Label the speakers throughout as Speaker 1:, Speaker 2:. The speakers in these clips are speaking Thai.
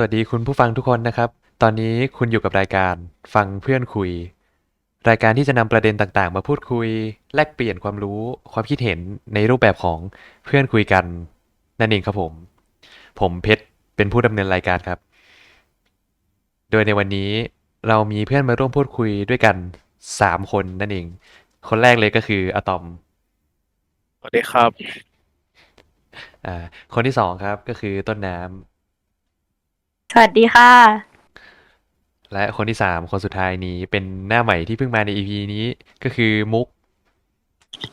Speaker 1: สวัสดีคุณผู้ฟังทุกคนนะครับ ตอนนี้คุณอยู่กับรายการฟังเพื่อนคุย รายการที่จะนำประเด็นต่างๆ มาพูดคุย แลกเปลี่ยนความรู้ความคิดเห็นในรูปแบบของเพื่อนคุยกัน นั่นเองครับผม ผมเพชรเป็นผู้ดำเนินรายการครับ โดยในวันนี้เรามีเพื่อนมาร่วมพูดคุยด้วยกันสามคนนั่นเอง คนแรกเลยก็คืออะตอม
Speaker 2: สวัสดีครับ
Speaker 1: อ่าคนที่สองครับก็คือต้นน้ำ
Speaker 3: สวัสดีค่ะ
Speaker 1: และคนที่สามคนสุดท้ายนี้เป็นหน้าใหม่ที่เพิ่งมาใน EP นี้ก็คือมุก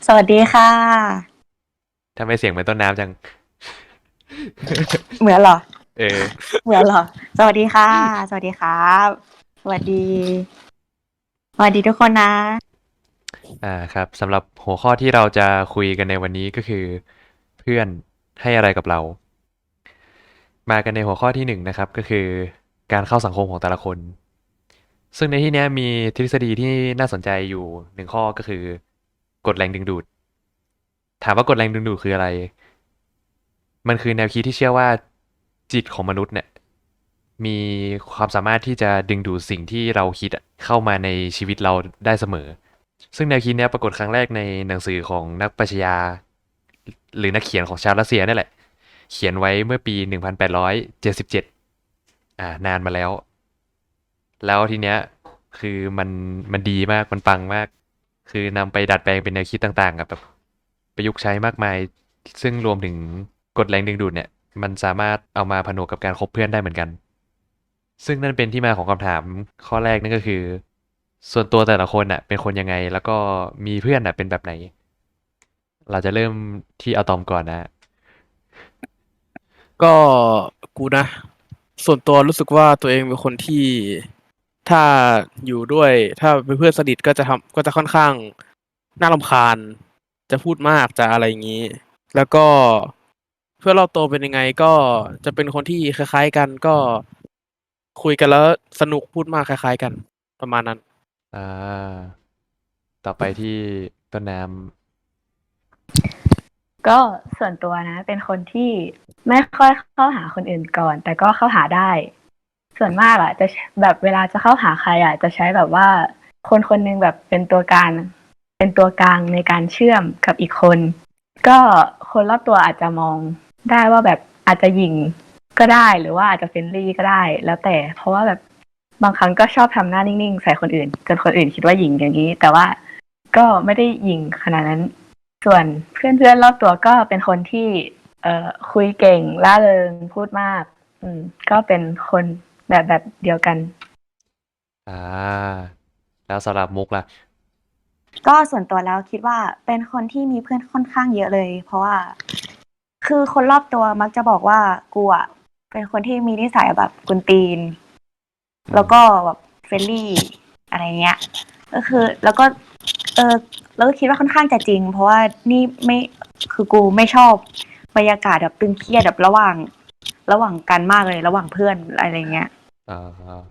Speaker 3: สวัสดีค่ะ
Speaker 1: ทำไมเสียงเหมือนต้นน้ำจัง
Speaker 3: เหมือนเหรอ
Speaker 1: เออ
Speaker 3: เหมือนเหรอ สวัสดีค่ะ สวัสดีครับ สวัสดี สวัสดีทุกคนนะ
Speaker 1: อ่าครับสำหรับหัวข้อที่เราจะคุยกันในวันนี้ก็คือ เพื่อนให้อะไรกับเรา มากันในหัวข้อที่หนึ่งนะครับก็คือการเข้าสังคมของแต่ละคน ซึ่งในที่นี้มีทฤษฎีที่น่าสนใจอยู่หนึ่งข้อก็คือกฎแรงดึงดูด ถามว่ากฎแรงดึงดูดคืออะไร มันคือแนวคิดที่เชื่อว่าจิตของมนุษย์เนี่ยมีความสามารถที่จะดึงดูดสิ่งที่เราคิดเข้ามาในชีวิตเราได้เสมอ ซึ่งแนวคิดนี้ปรากฏครั้งแรกในหนังสือของนักปรัชญาหรือนักเขียนของชาวรัสเซียนั่นแหละ เขียนไว้เมื่อปี 1877 อ่านานมาแล้ว แล้วทีเนี้ยคือมันมันดีมากมันปังมาก คือนำไปดัดแปลงเป็นแนวคิดต่างๆกับแบบประยุกต์ใช้มากมาย ซึ่งรวมถึงกฎแรงดึงดูดเนี่ย มันสามารถเอามาผนวกกับการคบเพื่อนได้เหมือนกัน ซึ่งนั่นเป็นที่มาของคำถามข้อแรกนั่นก็คือ ส่วนตัวแต่ละคนน่ะ เป็นคนยังไงแล้วก็มีเพื่อนน่ะเป็นแบบไหน เราจะเริ่มที่อะตอมก่อนนะ
Speaker 2: ก็กูนะ ส่วนตัวรู้สึกว่าตัวเองเป็นคนที่ถ้าอยู่ด้วย ถ้าเป็นเพื่อนสนิทก็จะทำก็จะค่อนข้างน่ารำคาญ จะพูดมากจะอะไรอย่างนี้ แล้วก็เพื่อนรอบตัวเป็นยังไงก็จะเป็นคนที่คล้ายๆกันก็คุยกันแล้วสนุกพูดมากคล้าย ๆ กัน ประมาณนั้น
Speaker 1: อ่า ต่อไปที่ต้นน้ำ
Speaker 3: ก็ส่วนตัวนะ เป็นคนที่ไม่ค่อยเข้าหาคนอื่นก่อน แต่ก็เข้าหาได้ ส่วนมากอะจะแบบเวลาจะเข้าหาใครอะจะใช้แบบว่าคนคนหนึงแบบเป็นตัวกางเป็นตัวกลางในการเชื่อมกับอีกคน ก็คนรอบตัวอาจจะมองได้ว่าแบบอาจจะหยิงก็ได้หรือว่าอาจจะเฟนลี่ก็ได้ แล้วแต่ เพราะว่าแบบบางครั้งก็ชอบทำหน้านิ่งๆ ใส่คนอื่น จนคนอื่นคิดว่าหยิงอย่างนี้ แต่ว่าก็ไม่ได้หยิงขนาดนั้น ส่วนเพื่อนๆรอบตัวก็เป็นคนที่ เอ่อคุยเก่งล่าเริงพูดมาก อืม ก็เป็นคนแบบแบบเดียวกันำ
Speaker 1: อ่า แล้วสำหรับมุกล่ะ
Speaker 4: ก็ส่วนตัวแล้วคิดว่าเป็นคนที่มีเพื่อนค่อนข้างเยอะเลย เพราะว่า คือคนรอบตัวมักจะบอกว่ากูอะเป็นคนที่มีนิสัยแบบกุนตีน แล้วก็แบบเฟรนลี่อะไรเงี้ย ก็คือ แล้วก็ เออแล้วก็คิดว่าค่อนข้างจะจริง เพราะว่านี่ไม่คือกูไม่ชอบบรรยากาศแบบตึงเครียดแบบระหว่าง ระหว่างกันมากเลยระหว่างเพื่อนอะไรเงี้ย
Speaker 1: อ่า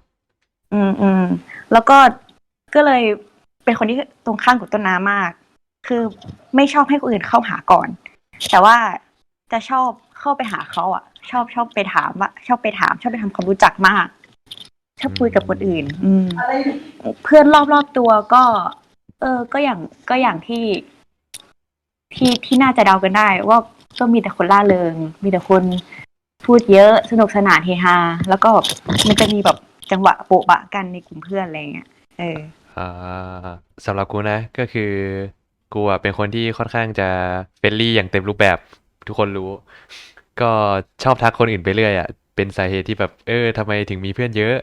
Speaker 4: อืมอืมแล้วก็ก็เลยเป็นคนที่ตรงข้ามกับต้นน้ำมาก คือไม่ชอบให้คนอื่นเข้าหาก่อน แต่ว่าจะชอบเข้าไปหาเขาอะ ชอบชอบไปถามว่าชอบไปถาม ชอบไปทำความรู้จักมาก ชอบคุยกับคนอื่น อืม เพื่อนรอบรอบๆตัวก็ เออ ก็อย่างก็อย่างที่ ที่ที่น่าจะเดากันได้ ว่าก็มีแต่คนล่าเริง มีแต่คนพูดเยอะสนุกสนานเฮฮาแล้วก็มันจะมีแบบจังหวะโปะบะกันในกลุ่มเพื่อนอะไรเงี้ยเออ
Speaker 1: อ่าสำหรับกูนะก็คือ กูอะเป็นคนที่ค่อนข้างจะเฟรนลี่อย่างเต็มรูปแบบทุกคนรู้ ก็ชอบทักคนอื่นไปเรื่อยอะเป็นสาเหตุที่แบบเออทำไมถึงมีเพื่อนเยอะ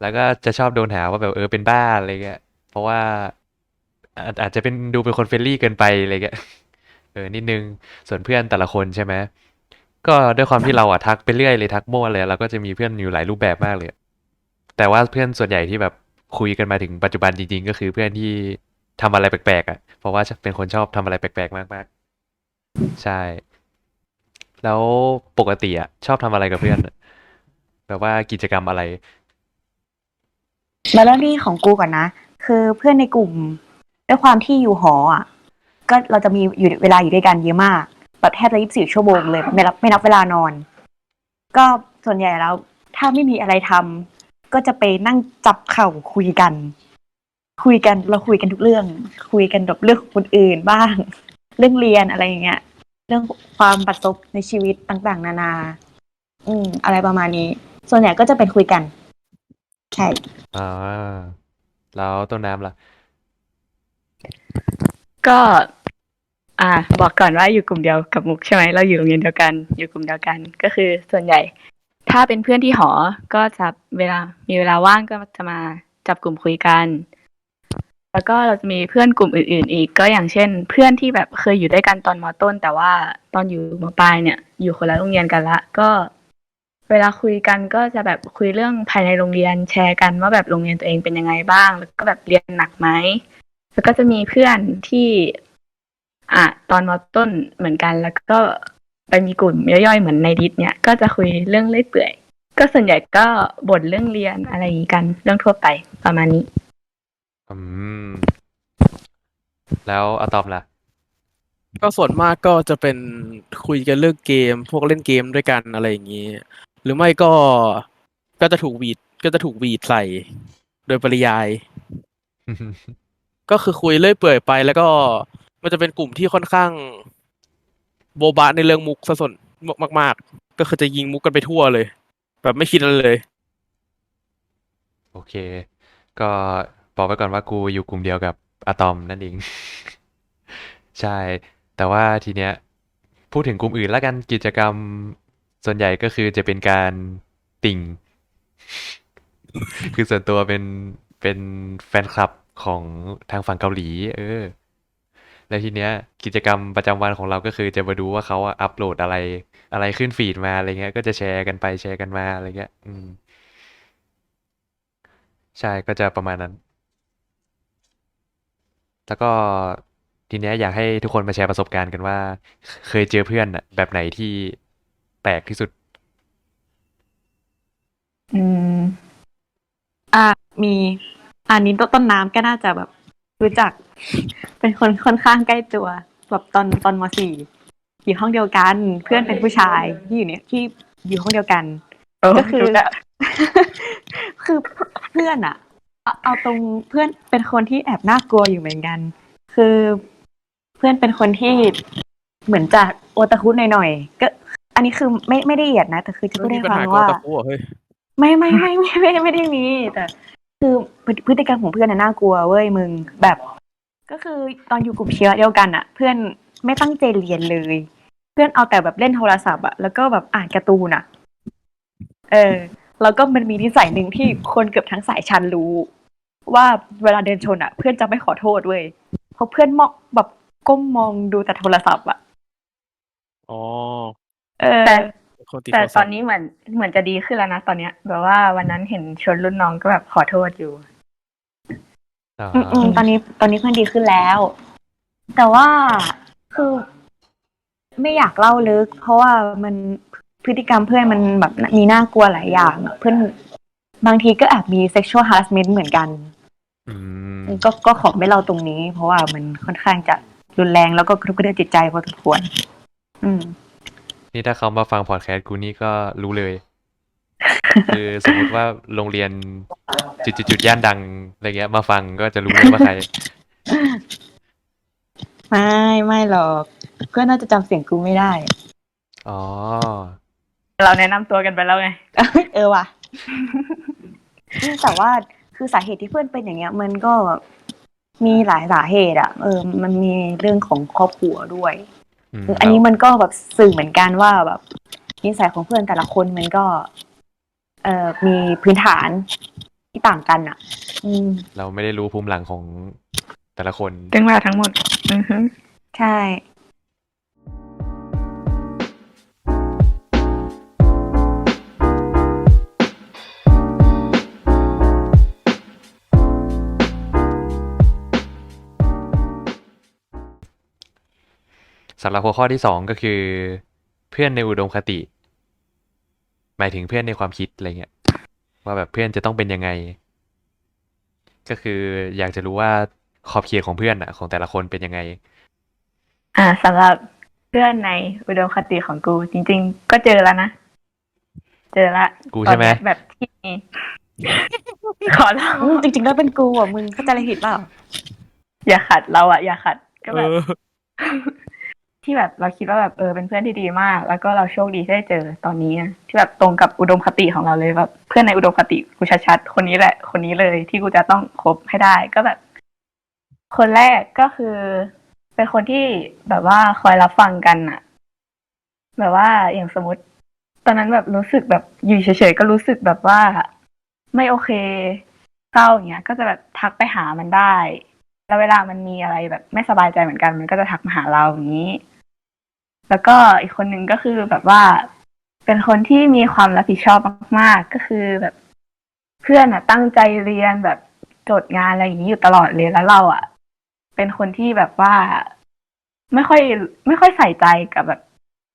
Speaker 1: แล้วก็จะชอบโดนหาว่าแบบเออเป็นบ้าอะไรเงี้ยเพราะว่า อาจจะเป็นดูเป็นคนเฟรนลี่เกินไปอะไรเงี้ยเออนิดนึงส่วนเพื่อนแต่ละคนใช่ไหมก็ด้วยความที่เราอะทักไปเรื่อยเลยทักโมั่เลยเราก็จะมีเพื่อนอยู่หลายรูปแบบมากเลย แต่ว่าเพื่อนส่วนใหญ่ที่แบบคุยกันมาถึงปัจจุบันจริง ๆ ก็คือเพื่อนที่ทำอะไรแปลกๆอะ เพราะว่าเป็นคนชอบทำอะไรแปลกๆมากๆ ใช่ แล้วปกติอะชอบทำอะไรกับเพื่อนแบบว่ากิจกรรมอะไร
Speaker 4: มาเริ่มที่ของกูก่อนนะ คือเพื่อนในกลุ่ม ด้วยความที่อยู่หออะ ก็เราจะมีอยู่เวลาอยู่ด้วยกันเยอะมากแบบแทบจะยี่สิบสี่ชั่วโมงเลยไม่รับไม่นับเวลานอน ก็ส่วนใหญ่แล้ว ถ้าไม่มีอะไรทำก็จะไปนั่งจับเข่าคุยกัน คุยกันเราคุยกันทุกเรื่อง คุยกันแบบเรื่ององคนอื่นบ้าง เรื่องเรียนอะไรอย่างเงี้ย เรื่องความประสบในชีวิตต่างๆ นานา อืม อะไรประมาณนี้ ส่วนใหญ่ก็จะเป็นคุยกัน ใช่
Speaker 1: อ่าแล้วต้นน้ำล่ะ
Speaker 3: ก็ อ่า บอกก่อนว่าอยู่กลุ่มเดียวกับมุกใช่ไหมเราอยู่โรงเรียนเดียวกัน อยู่กลุ่มเดียวกัน ก็คือส่วนใหญ่ ถ้าเป็นเพื่อนที่หอ ก็จะเวลา มีเวลาว่างก็จะมาจับกลุ่มคุยกัน แล้วก็เราจะมีเพื่อนกลุ่มอื่น ๆ อีก ก็อย่างเช่น เพื่อนที่แบบเคยอยู่ด้วยกันตอนมต้น แต่ว่าตอนอยู่มปลายเนี่ย อยู่คนละโรงเรียนกันละ ก็เวลาคุยกันก็จะแบบคุยเรื่องภายในโรงเรียนแชร์กันว่าแบบโรงเรียนตัวเองเป็นยังไงบ้าง แล้วก็แบบเรียนหนักไหม แล้วก็จะมีเพื่อนที่ อะตอนมต้นเหมือนกัน แล้วก็ไปมีกลุ่มย่อยๆเหมือนในดิสเนี่ย ก็จะคุยเรื่องเลื่อยเปื่อย ก็ส่วนใหญ่ก็บ่นเรื่องเรียนอะไรอย่างนี้กัน เรื่องทั่วไปประมาณนี้
Speaker 1: อืม แล้วอะตอมล่ะ
Speaker 2: ก็ส่วนมากก็จะเป็นคุยกันเรื่องเกม พวกเล่นเกมด้วยกันอะไรอย่างนี้ หรือไม่ก็ก็จะถูกหวีดก็จะถูกหวีดใส่ โดยปริยาย ก็คือคุยเลื่อยเปื่อยไป แล้วก็มันจะเป็นกลุ่มที่ค่อนข้าง โบบะในเรื่องมุกซะส่วนมาก ๆ ก็คือจะยิงมุกกันไปทั่วเลย แบบไม่คิดอะไรเลย
Speaker 1: โอเค ก็บอกไว้ก่อนว่ากูอยู่กลุ่มเดียวกับอะตอมนั่นเอง ใช่ แต่ว่าทีเนี้ย พูดถึงกลุ่มอื่นแล้วกันกิจกรรมส่วนใหญ่ก็คือจะเป็นการติ่ง คือส่วนตัวเป็นเป็นแฟนคลับ ของทางฝั่งเกาหลี เออ แล้วทีเนี้ย กิจกรรมประจำวันของเราก็คือจะมาดูว่าเขาอัปโหลดอะไร อะไรขึ้นฟีดมาอะไรเงี้ย ก็จะแชร์กันไปแชร์กันมาอะไรเงี้ย อืม ใช่ก็จะประมาณนั้น แล้วก็ทีเนี้ยอยากให้ทุกคนมาแชร์ประสบการณ์กันว่า เคยเจอเพื่อนอะแบบไหนที่แปลกที่สุด
Speaker 3: อืม
Speaker 4: อ่ามี อันนี้ต้นน้ำก็น่าจะแบบรู้จัก เป็นคนค่อนข้างใกล้ตัวแบบตอนตอนมสี่อยู่ห้องเดียวกัน เพื่อนเป็นผู้ชายที่อยู่เนี่ยที่อยู่ห้องเดียวกัน ก็คือ คือเพื่อนอะเอาเอาตรงเพื่อนเป็นคนที่แอบน่ากลัวอยู่เหมือนกัน คือเพื่อนเป็นคนที่เหมือนจะโอตาคุหน่อยๆก็ อันนี้คือไม่ไม่ได้เหยียดนะแต่คือจะพูด
Speaker 2: ไม่
Speaker 4: ให้
Speaker 2: มีปัญ
Speaker 4: ฟัง
Speaker 2: หากับ
Speaker 4: ว่า
Speaker 2: ตะกั่วเฮ้ย
Speaker 4: ไม่ไม่ไม่ไม่ไม่ไม่ไม่ได้มีแต่ คือพฤพฤติกรรมของเพื่อนน่ะน่ากลัวเว้ยมึงแบบ ก็คือตอนอยู่กลุ่มเชื้อเดียวกันอะเพื่อนไม่ตั้งใจเรียนเลย เพื่อนเอาแต่แบบเล่นโทรศัพท์อะแล้วก็แบบอ่านการ์ตูนอะเออ แล้วก็มันมีนิสัยหนึ่งที่คนเกือบทั้งสายชันรู้ ว่าเวลาเดินชนอะเพื่อนจะไม่ขอโทษเว้ยเพราะเพื่อนมองแบบก้มมองดูแต่โทรศัพท์อะ
Speaker 2: อ๋อ
Speaker 4: เออ
Speaker 3: แต่
Speaker 2: คนติด
Speaker 3: แต่
Speaker 2: โทร
Speaker 3: ต
Speaker 2: ศั
Speaker 3: อ
Speaker 2: พ
Speaker 3: น
Speaker 2: ท์
Speaker 3: นี้เหมือนเหมือนจะดีขึ้นแล้วนะตอนเนี้ย แบบว่าวันนั้นเห็นชวนรุ่นน้องก็แบบขอโทษอยู่
Speaker 1: อ่า
Speaker 4: อืมอืมตอนนี้ตอนนี้เพื่อนดีขึ้นแล้ว แต่ว่าคือไม่อยากเล่าลึก เพราะว่ามันพฤติกรรมเพื่อนมันแบบมีน่ากลัวหลายอย่างอะเพื่อนบางทีก็แอบมี sexual harassment เหมือนกัน
Speaker 1: อืม
Speaker 4: ก็ก็ขอไม่เล่าตรงนี้ เพราะว่ามันค่อนข้างจะรุนแรงแล้วก็กระทบกระเทือนจิตใจพอสมควร อืม
Speaker 1: นี่ถ้าเขามาฟังพอดแคสต์กูนี่ก็รู้เลย คือสมมติว่าโรงเรียนจุดจุดจุดย่านดังอะไรเงี้ย มาฟังก็จะรู้เลยว่าใคร
Speaker 4: ไม่ไม่หรอกเพื่อนน่าจะจำเสียงกูไม่ได้
Speaker 1: อ๋อ
Speaker 3: เราแนะนำตัวกันไปแล้วไง
Speaker 4: เออว่ะ แต่ว่าคือสาเหตุที่เพื่อนเป็นอย่างเงี้ย มันก็มีหลายสาเหตุอะเออ มันมีเรื่องของครอบครัวด้วย
Speaker 1: อืม
Speaker 4: อันนี้มันก็แบบสื่อเหมือนกันว่าแบบนิสัยของเพื่อนแต่ละคนมันก็ เอ่อมีพื้นฐานที่ต่างกันอะอืม
Speaker 1: เราไม่ได้รู้ภูมิหลังของแต่ละคน
Speaker 3: เรื่องราวทั้งหมด อือฮึ
Speaker 4: ใช่
Speaker 1: สำหรับหัวข้อที่สองก็คือ เพื่อนในอุดมคติ หมายถึงเพื่อนในความคิดอะไรเงี้ยว่าแบบเพื่อนจะต้องเป็นยังไง ก็คืออยากจะรู้ว่าขอบเขตของเพื่อนอะของแต่ละคนเป็นยังไง
Speaker 3: อ่าสำหรับเพื่อนในอุดมคติของกู จริง ๆ ก็เจอแล้วนะ เจอละ
Speaker 1: กูใช่ไหม
Speaker 3: ตอนเนี้ยแบบที่ขอเรา
Speaker 4: อืมจริงๆแล้วเป็นกูอะมึงเข้าใจอะไรผิดเปล่า
Speaker 3: อย่าขัดเราอะอย่าขัดก็
Speaker 2: เอ
Speaker 3: แบบ
Speaker 2: อ
Speaker 3: ที่แบบเราคิดว่าแบบเออเป็นเพื่อนที่ดีมาก แล้วก็เราโชคดีที่ได้เจอตอนนี้นะที่แบบตรงกับอุดมคติของเราเลยแบบเพื่อนในอุดมคติกูชัดๆคนนี้แหละ คนนี้เลยที่กูจะต้องคบให้ได้ ก็แบบ คนแรกก็คือ เป็นคนที่แบบว่าคอยรับฟังกันอะแบบว่าอย่างสมมติ ตอนนั้นแบบรู้สึกแบบอยู่เฉยๆก็รู้สึกแบบว่า ไม่โอเคเศร้าอย่างเงี้ย ก็จะแบบทักไปหามันได้ แล้วเวลามันมีอะไรแบบไม่สบายใจเหมือนกัน มันก็จะทักมาหาเราอย่างนี้ แล้วก็อีกคนหนึ่งก็คือแบบว่า เป็นคนที่มีความรับผิดชอบมาก ๆ ก็คือแบบเพื่อนอะ ตั้งใจเรียนแบบจทย์งานอะไรอย่างนี้อยู่ตลอดเลยแล้วเราอะ เป็นคนที่แบบว่าไม่ค่อย ไม่ค่อยใส่ใจกับแบบ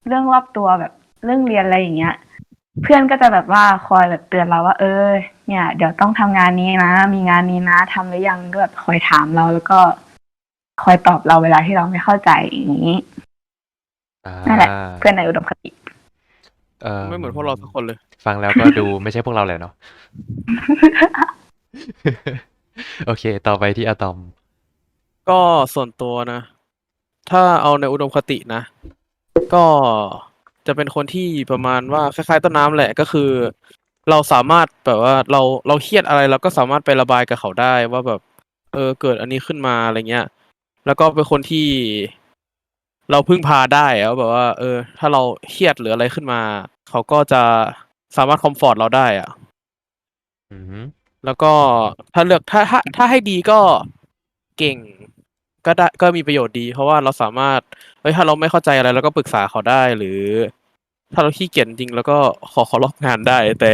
Speaker 3: เรื่องรอบตัวแบบเรื่องเรียนอะไรอย่างเงี้ย เพื่อนก็จะแบบว่าคอยแบบเตือนเราว่า เออ เนี่ย เดี๋ยวต้องทำงานนี้นะ มีงานนี้นะทำหรือยังก็แบบคอยถามเราแล้วก็คอยตอบเราเวลาที่เราไม่เข้าใจอย่างนี้ นั่นแหละ เพื่อนในอุดมคติ
Speaker 1: เออ
Speaker 2: ไม่เหมือนพวกเราสักคนเลย
Speaker 1: ฟังแล้วก็ดูไม่ใช่พวกเราเลยเนาะ โอเค ต่อไปที่อะตอม
Speaker 2: ก็ส่วนตัวนะ ถ้าเอาในอุดมคตินะ ก็จะเป็นคนที่ประมาณว่าคล้ายๆต้นน้ำแหละก็คือ เราสามารถแบบว่าเราเราเครียดอะไรเราก็สามารถไประบายกับเขาได้ว่าแบบ เออเกิดอันนี้ขึ้นมาอะไรเงี้ย แล้วก็เป็นคนที่ เราพึ่งพาได้อะว่าแบบว่า เออ ถ้าเราเครียดหรืออะไรขึ้นมา เขาก็จะสามารถคอมฟอร์ตเราได้อะ
Speaker 1: อือหือ
Speaker 2: แล้วก็ถ้าเลือกถ้าถ้าถ้าให้ดีก็เก่งก็ได้ก็มีประโยชน์ดี เพราะว่าเราสามารถเฮ้ยถ้าเราไม่เข้าใจอะไรเราก็ปรึกษาเขาได้หรือ ถ้าเราขี้เกียจจริง แล้วก็ขอเขาลอกงานได้ แต่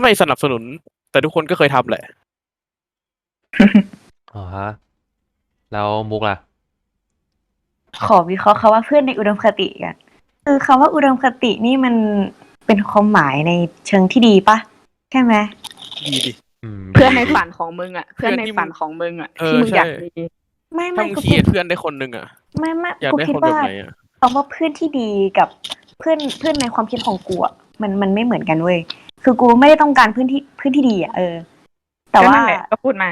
Speaker 2: ไม่สนับสนุน แต่ทุกคนก็เคยทำแหละ
Speaker 1: อ๋อฮะแล้วมุกล่ะ
Speaker 4: ขอวิเคราะห์คาว่าเพื่อนในอุดมคติกันคือคำว่าอุดมคตินี่มันเป็นความหมายในเชิงที่ดีปะใช่ไหม
Speaker 2: ดีดิ
Speaker 1: อืม
Speaker 3: เพื่อนในฝันของมึงอะ เพื่อนใน
Speaker 2: เพื่อนที่
Speaker 3: ฝันของมึงอะ
Speaker 2: เออ
Speaker 3: ที่มึงอยาก
Speaker 2: ใช่
Speaker 3: มี
Speaker 4: ไม่
Speaker 2: ถ้า
Speaker 4: ไม่
Speaker 2: มึง
Speaker 4: กู
Speaker 2: เครี
Speaker 4: คิ
Speaker 2: ย
Speaker 4: ด
Speaker 2: ดเพื่อนได้คนหนึ่งอะ
Speaker 4: ไม่ไม่
Speaker 2: อยาก
Speaker 4: กู
Speaker 2: ได้
Speaker 4: คิด
Speaker 2: คนแบ
Speaker 4: ว่า
Speaker 2: บไหนอะ
Speaker 4: เอาว่าเพื่อนที่ดีกับเพื่อนเพื่อนในความคิดของกูอะมันมันไม่เหมือนกันเว้ยคือกูไม่ได้ต้องการเพื่อนที่เพื่อนที่ดีอะเออ แต่ว่า
Speaker 3: ก็นั่นแหละก็พูดมา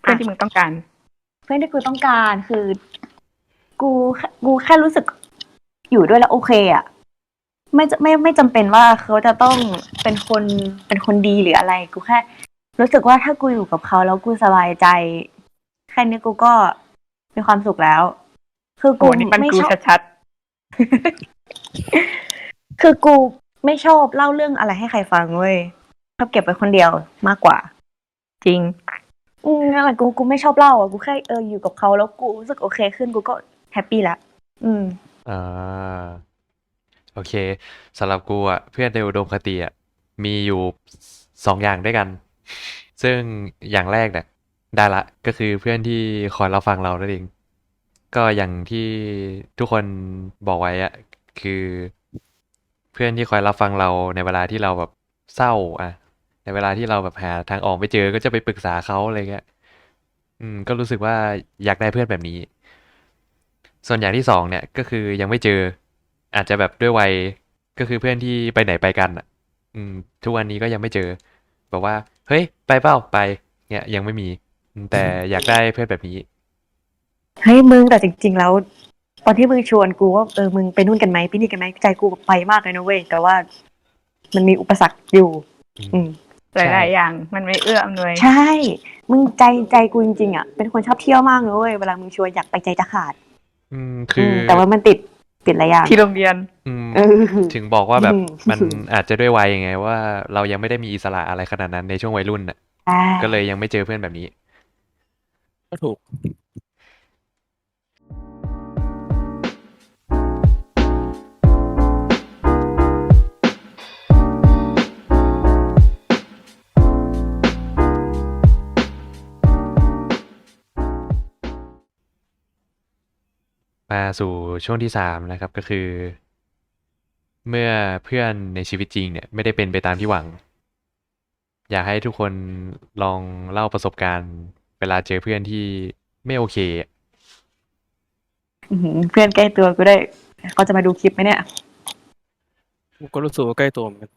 Speaker 3: เพื่อนที่มึงต้องการ
Speaker 4: เพื่อนที่กูต้องการคือ กูกูแค่รู้สึกอยู่ด้วยแล้วโอเคอะไม่จะไม่ไม่จำเป็นว่าเขาจะต้องเป็นคนเป็นคนดีหรืออะไร กูแค่ รู้สึกว่าถ้ากูอยู่กับเขาแล้วกูสบายใจ แค่นี้กูก็มีความสุขแล้ว คือ
Speaker 3: โอ้
Speaker 4: กู
Speaker 3: นี่มัน
Speaker 4: ไม่
Speaker 3: กู
Speaker 4: ชอบ
Speaker 3: ชัด
Speaker 4: คือกูไม่ชอบเล่าเรื่องอะไรให้ใครฟังเว้ยชอบเก็บไว้คนเดียวมากกว่า
Speaker 3: ๆจริง
Speaker 4: อืมนั่นแหละกูกูไม่ชอบเล่าอะกูแค่เอออยู่กับเขาแล้วกูรู้สึกโอเคขึ้นกูก็ แฮปปี้ละอืม
Speaker 1: อ่าโอเคสำหรับกูอะเพื่อนในอุดมคติอะมีอยู่สองอย่างด้วยกัน ซึ่งอย่างแรกเนี่ยได้ละก็คือเพื่อนที่คอยรับฟังเรานั่นเองก็อย่างที่ทุกคนบอกไว้อะคือเพื่อนที่คอยรับฟังเราในเวลาที่เราแบบเศร้า อะ ในเวลาที่เราแบบหาทางออกไม่เจอก็จะไปปรึกษาเขาอะไรเงี้ยอืม ก็รู้สึกว่าอยากได้เพื่อนแบบนี้ ส่วนอย่างที่สองเนี่ยก็คือยังไม่เจอ อาจจะแบบด้วยวัยก็คือเพื่อนที่ไปไหนไปกันอะ อืม ทุกวันนี้ก็ยังไม่เจอ บอกว่า เฮ้ย ไปเปล่าไปเนี่ยยังไม่มีอืมแต่อยากได้เพื่อนแบบนี้
Speaker 4: เฮ้ยมึงแต่จริง ๆ แล้ว ตอนที่มึงชวนกูว่าเออมึงไปนู่นกันไหมไปนี่กันไหมใจกูไปมากเลยนะเว้ยแต่ว่ามันมีอุปสรรคอยู่ อืม
Speaker 3: หลายๆอย่าง มันไม่เอื้ออำนวย
Speaker 4: ใช่ มึงใจใจกูจริงๆอะเป็นคนชอบเที่ยวมากเลยเว้ยเวลามึงชวนอยากไปใจจะขาด
Speaker 1: อืมคือ
Speaker 4: มแต่ว่ามันติดติดหลายอย่าง
Speaker 3: ที่โรงเรียน
Speaker 1: อืม
Speaker 4: เออ
Speaker 1: ถึงบอกว่าแบบ
Speaker 4: อืม
Speaker 1: มันอาจจะด้วยวัยไง ว่าเรายังไม่ได้มีอิสระอะไรขนาดนั้นในช่วงวัยรุ่นน่ะ
Speaker 4: ใช่
Speaker 1: ก็เลยยังไม่เจอเพื่อนแบบนี้
Speaker 2: ก็ถูก
Speaker 1: มาสู่ช่วงที่สามนะครับก็คือ เมื่อเพื่อนในชีวิตจริงเนี่ยไม่ได้เป็นไปตามที่หวัง อยากให้ทุกคนลองเล่าประสบการณ์ เวลาเจอเพื่อนที่ไม่โอเคอะ
Speaker 4: อื้อหือเพื่อนใกล้ตัวกูได้เขาจะมาดูคลิปไหมเนี่ย
Speaker 2: กูก็รู้สึกว่าใกล้ตัวเหมือนกัน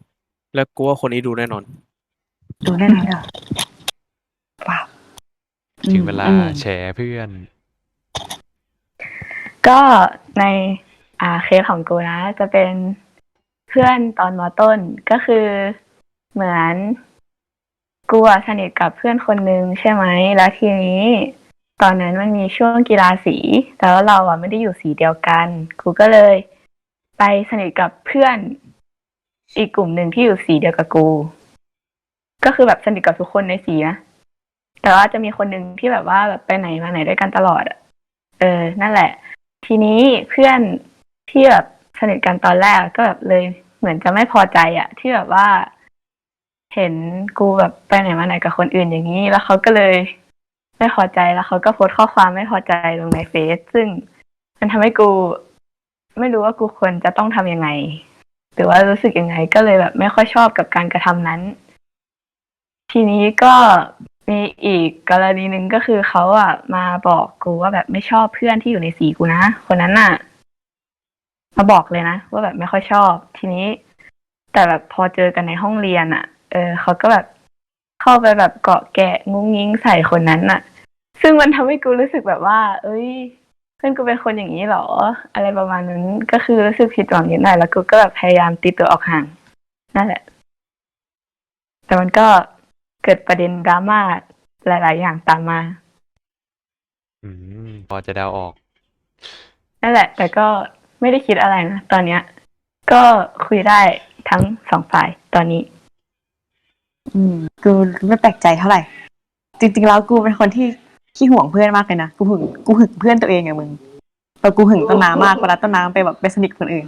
Speaker 2: แล้วกูว่าคนนี้ดูแน่นอน
Speaker 4: ดูแน่นอนเหรอว้าว
Speaker 1: ถึงเวลา
Speaker 4: อืม
Speaker 1: แชร์เพื่อน
Speaker 3: ก็ในอ่าเคสของกูนะจะเป็นเพื่อนตอนมอต้นก็คือเหมือนกูสนิทกับเพื่อนคนนึงใช่ไหมแล้วทีนี้ ตอนนั้นมันมีช่วงกีฬาสีแต่ว่าเราอะไม่ได้อยู่สีเดียวกันกูก็เลย ไปสนิทกับเพื่อนอีกกลุ่มหนึ่งที่อยู่สีเดียวกับกู ก็คือแบบสนิทกับทุกคนในสีนะแต่ว่าจะมีคนหนึ่งที่แบบว่าแบบไปไหนมาไหนด้วยกันตลอดอะเออ นั่นแหละ ทีนี้เพื่อนที่แบบสนิทกันตอนแรกก็แบบเลยเหมือนจะไม่พอใจอะที่แบบว่า เห็นกูแบบไปไหนมาไหนกับคนอื่นอย่างนี้ แล้วเขาก็เลยไม่พอใจแล้วเขาก็โพสต์ข้อความไม่พอใจลงในเฟซซึ่งมันทำให้กู ไม่รู้ว่ากูควรจะต้องทำยังไง หรือว่ารู้สึกยังไง ก็เลยแบบไม่ค่อยชอบกับการกระทำนั้น ทีนี้ก็ มีอีกกรณีหนึ่งก็คือเขาอะมาบอกกูว่าแบบไม่ชอบเพื่อนที่อยู่ในสีกูนะคนนั้นน่ะ มาบอกเลยนะว่าแบบไม่ค่อยชอบ ทีนี้ แต่แบบพอเจอกันในห้องเรียนอะ เออเขาก็แบบเข้าไปแบบเกาะแกะงุ้งงิ้งใส่คนนั้นน่ะ ซึ่งมันทำให้กูรู้สึกแบบว่า เอ้ย เพื่อนกูเป็นคนอย่างนี้เหรอ อะไรประมาณนั้นก็คือรู้สึกผิดหวังนิดหน่อยแล้วกูก็แบบพยายามตีตัวออกห่างนั่นแหละ แต่มันก็ เกิดประเด็นดราม่าหลาย ๆ อย่างตามมา
Speaker 1: อืมพอจะเดาออก
Speaker 3: นั่นแหละ แต่ก็ไม่ได้คิดอะไรนะตอนเนี้ย ก็คุยได้ทั้งสองฝ่ายตอนนี้
Speaker 4: อืมกูไม่แปลกใจเท่าไหร่ จริงๆแล้วกูเป็นคนที่ขี้ห่วงเพื่อนมากเลยนะกูหึงกูหึงเพื่อนตัวเองอะมึงแต่กูหึงต้นน้ำมากเวลาต้นน้ำไปแบบไปสนิทกับคนอื่น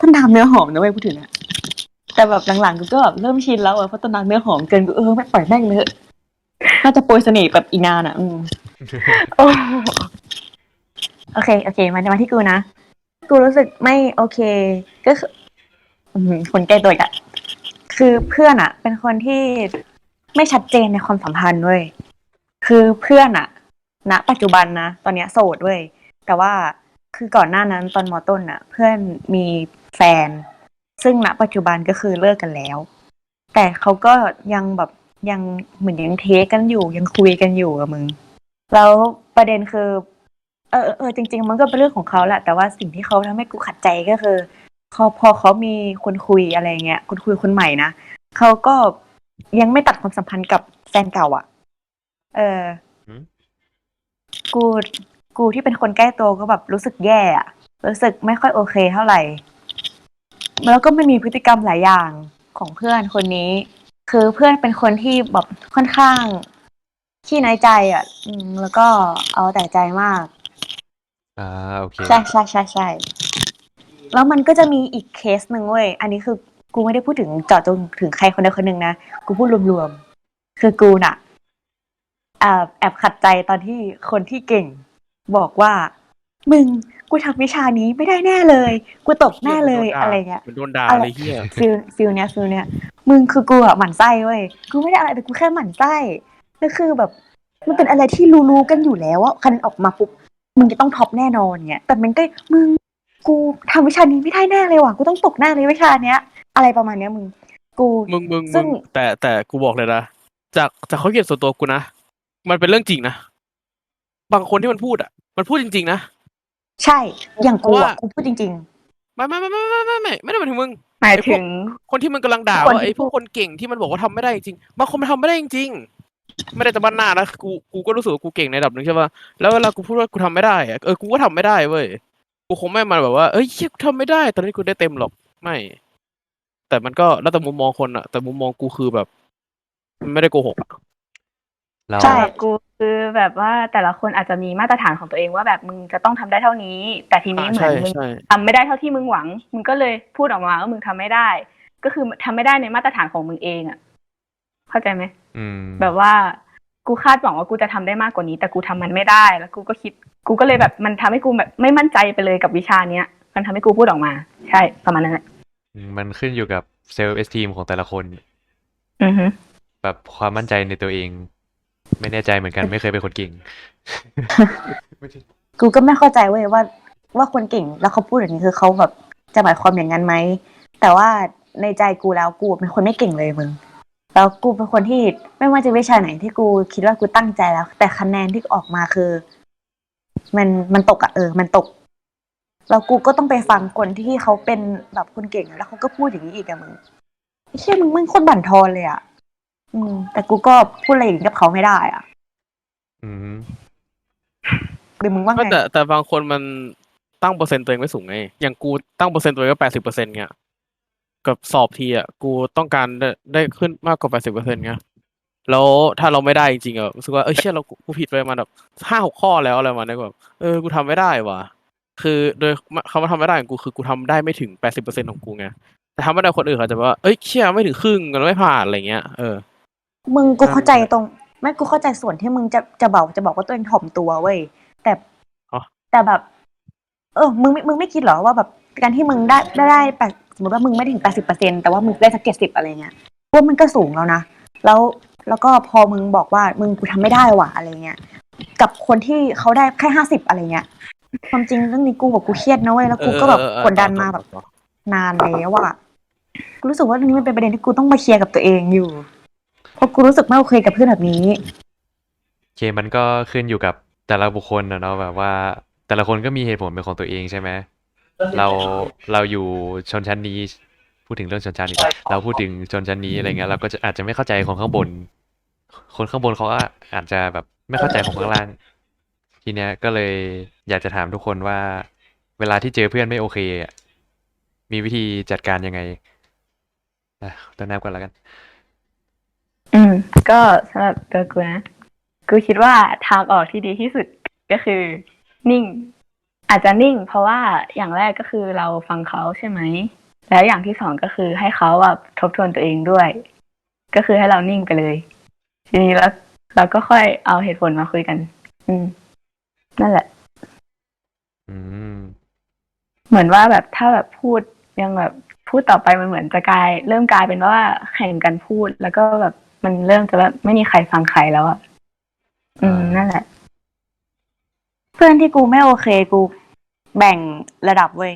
Speaker 4: ต้นน้ำเนื้อหอมนะเว้ยพูดถึงอะ แต่แบบหลังๆกูก็แบบเริ่มชินแล้วอะเพราะต้นน้ำเนื้อหอมเกินกูเออไม่ปล่อยแม่งเลยน่าจะโปรยเสน่ห์แบบอีนานอะอืม
Speaker 3: โอ้
Speaker 4: โอเค โอเค มามาที่กูนะ กูรู้สึกไม่โอเค ก็คืออืมคนใกล้ตัวอีกอะคือเพื่อนอะเป็นคนที่ไม่ชัดเจนในความสัมพันธ์เว้ยคือเพื่อนอะณปัจจุบันนะตอนเนี้ยโสดเว้ยแต่ว่าคือก่อนหน้านั้นตอนมอต้นอะเพื่อนมีแฟน ซึ่งณปัจจุบันก็คือเลิกกันแล้ว แต่เขาก็ยังแบบยังเหมือนยังเทคกันอยู่ ยังคุยกันอยู่กับมึง แล้วประเด็นคือเออเออเออจริง ๆ มันก็เป็นเรื่องของเขาแหละแต่ว่าสิ่งที่เขาทำให้กูขัดใจก็คือเขาพอเขามีคนคุยอะไรเงี้ยคนคุยคนใหม่นะเขาก็ยังไม่ตัดความสัมพันธ์กับแฟนเก่าอะ เออ
Speaker 1: หืม
Speaker 4: กู กูที่เป็นคนใกล้ตัวก็แบบรู้สึกแย่อะรู้สึกไม่ค่อยโอเคเท่าไหร่ แล้วก็ไม่มีพฤติกรรมหลายอย่างของเพื่อนคนนี้ คือเพื่อนเป็นคนที่แบบค่อนข้างขี้น้อยใจอะ อืมแล้วก็เอาแต่ใจมาก
Speaker 1: อ่าโอเค
Speaker 4: ใช่ใช่ใช่ใช่แล้วมันก็จะมีอีกเคสหนึ่งเว้ย อันนี้คือกูไม่ได้พูดถึงเจาะจงถึงใครคนใดคนหนึ่งนะ กูพูดรวมๆ คือกูน่ะแอบแอบขัดใจตอนที่คนที่เก่ง บอกว่า มึงกูทำวิชานี้ไม่ได้แน่เลย กูตกแน่เลยอะไรเงี้ย
Speaker 2: มันโดนด่า
Speaker 4: อะไร
Speaker 2: เลยเฮีย
Speaker 4: ฟิลฟิลเนี้ยฟิลเนี้ยมึงคือกูอะหมั่นไส้เว้ยกูไม่ได้อะไรแต่กูแค่หมั่นไส้แล้วคือแบบ มันเป็นอะไรที่รู้ๆกันอยู่แล้วว่าคะแนนออกมาปุ๊บมึงจะต้องท็อปแน่นอนเงี้ยแต่มันก็มึงกูทำวิชานี้ไม่ได้แน่เลยว่ะกูต้องตกแน่เลยวิชาเนี้ย อะไรประมาณเนี้ยมึง กู
Speaker 2: มึงมึง
Speaker 4: ซึ่
Speaker 2: มึ
Speaker 4: ง
Speaker 2: งแต่แต่กูบอกเลยนะจากจากเขามเขียนส่วนตัวกูนะมันเป็นเรื่องจริงนะบางคนที่มันพูดอะ มันพูดจริง ๆ นะ
Speaker 4: ใช่ อย่างกู
Speaker 2: เพราะว่า
Speaker 4: อะกูพูดจริง
Speaker 2: ไม่ไม่ไม่ไม่ไม่ไม่ไม่ไม่ได้หมายถึงมึง
Speaker 3: หมายถึง
Speaker 2: คนที่มันกำลังด่า
Speaker 3: คน
Speaker 2: ว่า
Speaker 3: ที่
Speaker 2: ไอ้พวกคนเก่งที่มันบอกว่าทำไม่ได้จริงๆบางคนมันทำไม่ได้จริงๆไม่ได้แต่บ้านหน้านะกูกูก็รู้สึกว่ากูเก่งในระดับหนึ่งใช่ป่ะแล้วเวลากูพูดว่ากูทำไม่ได้อะเออกูก็ทำไม่ได้เว้ยกูคงไม่มาแบบว่าเอ้ยเหี้ยกูทำไม่ได้ ตอนนี้กูได้เต็มหรอกไม่ แต่มันก็แล้วแต่มุมมองคนอะแต่มุมมองกูคือแบบมันไม่ได้โกหกอะ
Speaker 1: เรา
Speaker 4: ใช่
Speaker 3: กู คือแบบว่าแต่ละคนอาจจะมีมาตรฐานของตัวเองว่าแบบมึงจะต้องทำได้เท่านี้ แต่ทีนี้
Speaker 2: อ่า
Speaker 3: เหมื
Speaker 2: ใช่
Speaker 3: อนมึง
Speaker 2: ใช่
Speaker 3: ทำไม่ได้เท่าที่มึงหวัง มึงก็เลยพูดออกมาว่ามึงทำไม่ได้ ก็คือทำไม่ได้ในมาตรฐานของมึงเองอะเข้าใจไหม
Speaker 1: อืม
Speaker 3: แบบว่ากูคาดหวังว่ากูจะทำได้มากกว่านี้ แต่กูทำมันไม่ได้ แล้วกูก็คิด กูก็เลยแบบมันทำให้กูแบบไม่มั่นใจไปเลยกับวิชาเนี้ย มันทำให้กูพูดออกมา ใช่ประมาณนั้นแหละ
Speaker 1: มันขึ้นอยู่กับเซลล์เอสทีมของแต่ละคน
Speaker 3: อือฮึ
Speaker 1: แบบความมั่นใจในตัวเอง ไม่แน่ใจเหมือนกันไม่เคยเป็นคนเก่ง
Speaker 4: ๆกูก็ไม่เข้าใจเว้ยว่า ว่าคนเก่งแล้วเขาพูดอย่างนี้คือเขาแบบจะหมายความอย่างนั้นไหมแต่ว่าในใจกูแล้วกูเป็นคนไม่เก่งเลยมึงแล้วกูเป็นคนที่ไม่ว่าจะวิชาไหนที่กูคิดว่ากูตั้งใจแล้ว แต่คะแนนที่ออกมาคือ มันมันตกอะเออ มันตกแล้วกูก็ต้องไปฟังคนที่เขาเป็นแบบคนเก่งอะแล้วเขาก็พูดอย่างนี้อีกอะมึงไอ้เชี่ยมึงมึงโคตรบั่นทอนเลยอะ อืม แต่กูก็พูดอะไรอย่างนี้กับเขาไม่ได้อะ
Speaker 1: อืม
Speaker 4: หรือมึงว่า
Speaker 2: ก็
Speaker 4: ไง
Speaker 2: แต่แต่บางคนมันตั้งเปอร์เซ็นต์ตัวเองไม่สูงไง อย่างกูตั้งเปอร์เซ็นต์ตัวเองก็แปดสิบเปอร์เซ็นต์เงี้ยกับสอบทีอะกูต้องการได้ได้ขึ้นมากกว่าแปดสิบเปอร์เซ็นต์เงี้ยแล้วถ้าเราไม่ได้จริงๆอะรู้สึกว่าเออเชื่อเรากูผิดไปประมาณแบบห้าหกข้อแล้วอะไรประมาณนี้แบบเออกูทำไม่ได้ว่ะคือโดยคำว่าทำไม่ได้ของกูคือกูทำได้ไม่ถึงแปดสิบเปอร์เซ็นต์ของกูไงแต่ทำไม่ได้คนอื่นเขาจะแบบว่าเอ้ยเชี่ยไม่ถึงครึ่งกันไม่ผ่านอะไรเงี้ยเออ
Speaker 4: มึงกูเข้าใจตรงไม่กูเข้าใจส่วนที่มึงจะจะบอกจะบอกว่าตัวเองถ่อมตัวเว้ยแต่
Speaker 2: อ๋อ
Speaker 4: แต่แบบ เออ มึงไม่มึงไม่คิดเหรอว่าแบบการที่มึงได้ได้ได้แปดสมมติว่ามึงไม่ถึงแปดสิบเปอร์เซ็นแต่ว่ามึงได้สักเจ็ดสิบอะไรเงี้ยว่ามันก็สูงแล้วนะแล้วแล้วก็พอมึงบอกว่ามึงกูทำไม่ได้ว่ะอะไรเงี้ยกับคนที่เขาได้แค่ห้าสิบอะไรเงี้ยความจริงเรื่องนี้กูบอกกูเครียดนะเว้ยแล้วกูก็แบบ
Speaker 2: เออเออเออ
Speaker 4: กดดันมาแบบ นานแล้วอะกูรู้สึกว่าเรื่องนี้มันเป็นประเด็นที่กูต้องมาเคลียร์กับตัวเองอยู่ เพราะกูรู้สึกไม่โอเคกับเพื่อนแบบนี้
Speaker 1: โอเคมันก็ขึ้นอยู่กับแต่ละบุคคลนะเนาะแบบว่า แต่ละคนก็มีเหตุผลเป็นของตัวเองใช่ไหมเราเราอยู่ชนชั้นนี้ พูดถึงเรื่องชนชั้นอีกแล้วเราพูดถึงชนชั้นนี้อะไรเงี้ยเราก็จะอาจจะไม่เข้าใจคนข้างบน คนข้างบนเขาก็อาจจะแบบไม่เข้าใจของข้างล่าง ทีเนี้ยก็เลยอยากจะถามทุกคนว่า เวลาที่เจอเพื่อนไม่โอเคอะมีวิธีจัดการยังไงอะต้นน้ำก่อนแล้วกัน
Speaker 3: อืม ก็สำหรับตัวกูนะ กูคิดว่าทางออกที่ดีที่สุดก็คือ นิ่ง อาจจะนิ่ง เพราะว่าอย่างแรกก็คือเราฟังเขาใช่ไหม แล้วอย่างที่สองก็คือให้เขาแบบทบทวนตัวเองด้วย ก็คือให้เรานิ่งไปเลย ทีนี้แล้วเราก็ค่อยเอาเหตุผลมาคุยกัน อืม นั่นแหละ
Speaker 1: อืม
Speaker 3: เหมือนว่าแบบถ้าแบบพูดยังแบบพูดต่อไปมันเหมือนจะกลาย เริ่มกลายเป็นว่าแข่งกันพูดแล้วก็แบบ มันเริ่มจะแบบไม่มีใครฟังใครแล้วอะ อืม
Speaker 1: อ่านั่
Speaker 3: นั่นแหละ
Speaker 4: เพื่อนที่กูไม่โอเค กูแบ่งระดับเว้ย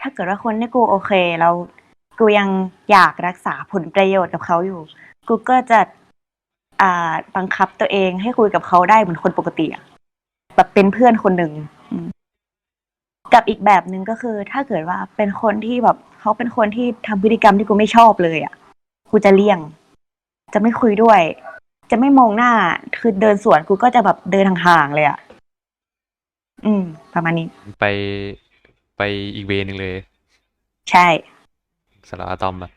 Speaker 4: ถ้าเกิดว่าคนที่กูโอเคแล้ว กูยังอยากรักษาผลประโยชน์กับเขาอยู่ กูก็จะ อ่า บังคับตัวเองให้คุยกับเขาได้เหมือนคนปกติอะแบบเป็นเพื่อนคนหนึ่งอืมกับอีกแบบหนึ่งก็คือ ถ้าเกิดว่าเป็นคนที่แบบเขาเป็นคนที่ทำพฤติกรรมที่กูไม่ชอบเลยอะกูจะเลี่ยง จะไม่คุยด้วย จะไม่มองหน้า คือเดินสวนกูก็จะแบบเดินห่างๆเลยอะอืม ประมาณนี้
Speaker 1: ไปไปอีกเวนึงเลย
Speaker 4: ใช่
Speaker 1: สำหรับอะตอมอะ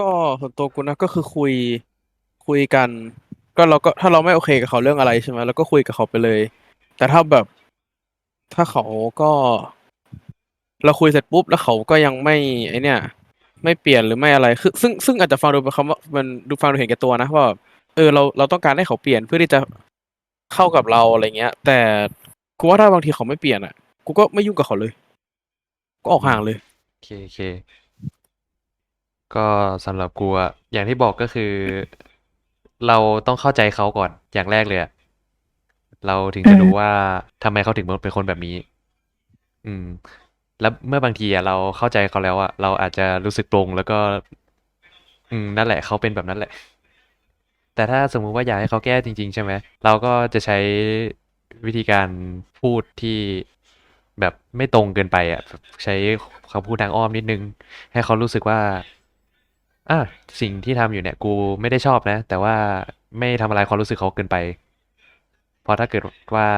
Speaker 2: ก็ส่วนตัวกูนะก็คือคุยคุยกัน ก็เราก็ถ้าเราไม่โอเคกับเขาเรื่องอะไรใช่ไหมเราก็คุยกับเขาไปเลย แต่ถ้าแบบ ถ้าเขาก็ เราคุยเสร็จปุ๊บแล้วเขาก็ยังไม่ไอเนี่ย ไม่เปลี่ยนหรือไม่อะไรคือซึ่งซึ่งอาจจะฟังดูเป็นคำว่ามันดูฟังดูเห็นแก่ตัวนะว่าเออเราเราต้องการให้เขาเปลี่ยนเพื่อที่จะเข้ากับเราอะไรเงี้ย แต่กูว่าถ้าบางทีเขาไม่เปลี่ยนอะกูก็ไม่ยุ่งกับเขาเลย ก็ออกห่างเลย
Speaker 1: โอเคโอเค ก็สำหรับกูอะอย่างที่บอกก็คือ เราต้องเข้าใจเขาก่อนอย่างแรกเลยอะเราถึงจะรู้ว่าทำไมเขาถึงเป็นคนแบบนี้ อืม แล้วเมื่อบางทีอะเราเข้าใจเขาแล้วอะเราอาจจะรู้สึกปลงแล้วก็ อืมนั่นแหละเขาเป็นแบบนั้นแหละ แต่ถ้าสมมุติว่าอยากให้เขาแก้จริง ๆ ใช่ไหมเราก็จะใช้วิธีการพูดที่แบบไม่ตรงเกินไปอะใช้คำพูดทางอ้อมนิดนึง ให้เขารู้สึกว่าอะสิ่งที่ทำอยู่เนี่ยกูไม่ได้ชอบนะ แต่ว่าไม่ทำอะไรความรู้สึกเขาเกินไปเพราะถ้าเกิดว่า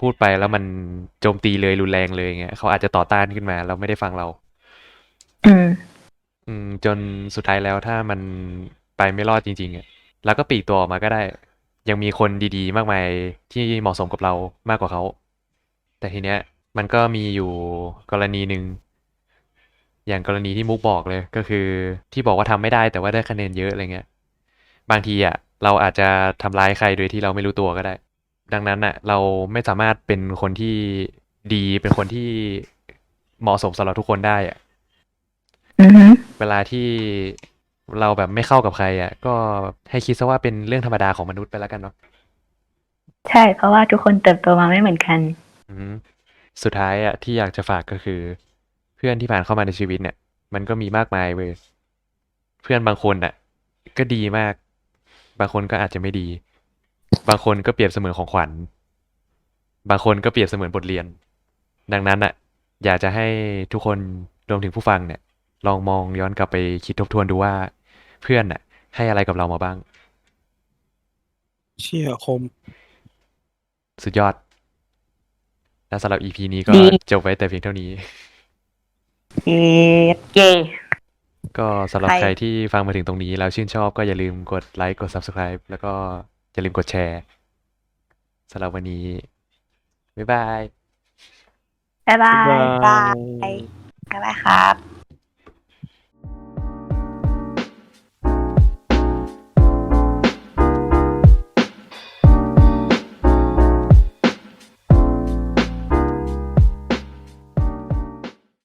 Speaker 1: พูดไปแล้วมันโจมตีเลยรุนแรงเลยอย่างเงี้ยเขาอาจจะต่อต้านขึ้นมา แล้วไม่ได้ฟังเรา
Speaker 3: อืม
Speaker 1: อืม จนสุดท้ายแล้วถ้ามันไปไม่รอดจริงๆอะเราก็ปลีกตัวออกมาก็ได้ ยังมีคนดีๆ มากมายที่เหมาะสมกับเรามากกว่าเขา แต่ทีเนี้ย มันก็มีอยู่กรณีหนึ่งอย่างกรณีที่มุกบอกเลยก็คือที่บอกว่าทำไม่ได้แต่ว่าได้คะแนนเยอะอะไรเงี้ย บางทีอะ เราอาจจะทำร้ายใครโดยที่เราไม่รู้ตัวก็ได้ ดังนั้นอะ เราไม่สามารถเป็นคนที่ดีเป็นคนที่เหมาะสมสำหรับทุกคนได้อะ
Speaker 3: อือฮึ
Speaker 1: เวลาที่เราแบบไม่เข้ากับใคร อะ ก็ให้คิดซะว่าเป็นเรื่องธรรมดาของมนุษย์ไปแล้วกันเนาะ
Speaker 3: ใช่ เพราะว่าทุกคนเติบโตมาไม่เหมือนกัน
Speaker 1: อืมสุดท้ายอะที่อยากจะฝากก็คือ เพื่อนที่ผ่านเข้ามาในชีวิตเนี่ย มันก็มีมากมายเว้ยเพื่อนบางคนน่ะ ก็ดีมาก บางคนก็อาจจะไม่ดี บางคนก็เปรียบเสมือนของขวัญ บางคนก็เปรียบเสมือนบทเรียน ดังนั้นน่ะ อยากจะให้ทุกคนรวมถึงผู้ฟังเนี่ย ลองมองย้อนกลับไปคิดทบทวนดูว่าเพื่อนน่ะ ให้อะไรกับเรามาบ้าง
Speaker 2: เชี่ยคม
Speaker 1: สุดยอด และสำหรับ EP นี้ก็
Speaker 4: ดี
Speaker 1: จบไว้แต่เพียงเท่านี้
Speaker 4: เย้เย้
Speaker 1: ก็สำหรับ
Speaker 4: ใคร
Speaker 1: ใครที่ฟังมาถึงตรงนี้แล้วชื่นชอบก็อย่าลืมกดไลค์กด Subscribe แล้วก็ อย่าลืมกดแชร์สำหรับวันนี้ บ๊ายบาย
Speaker 3: บ๊ายบาย
Speaker 2: บ๊ายบาย
Speaker 4: บ๊ายบายครับ